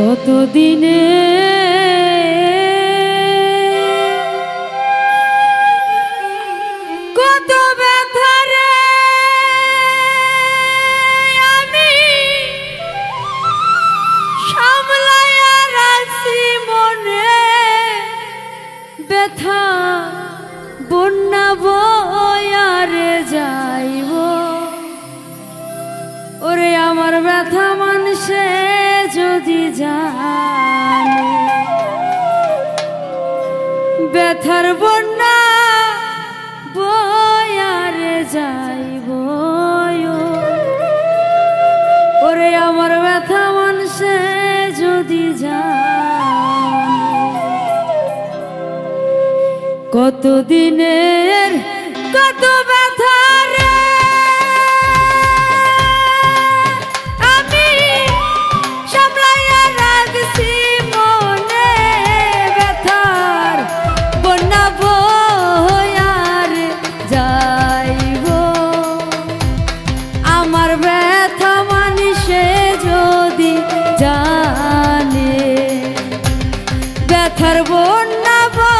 কতদিনে? কত ব্যথারে আমি ব্যথা যাইব। ওরে আমার ব্যথা মানুষের যে জানে। ব্যথার বন্যা বয়ারে যাইব ওরে আমার ব্যথা মানুষে যদি কত কতদিনের, কত ব্যথা কন্যা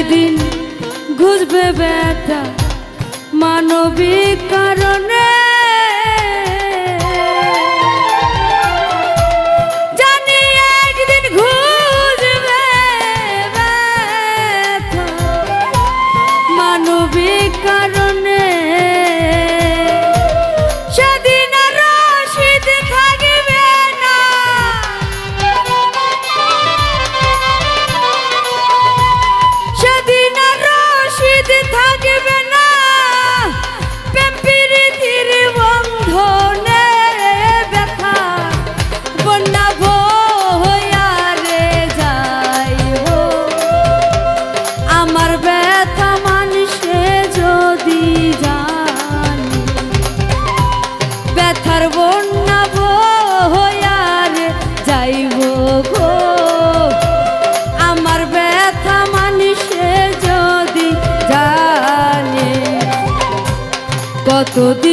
একদিন ঘুষবে ব্যথা মানবিক কার কত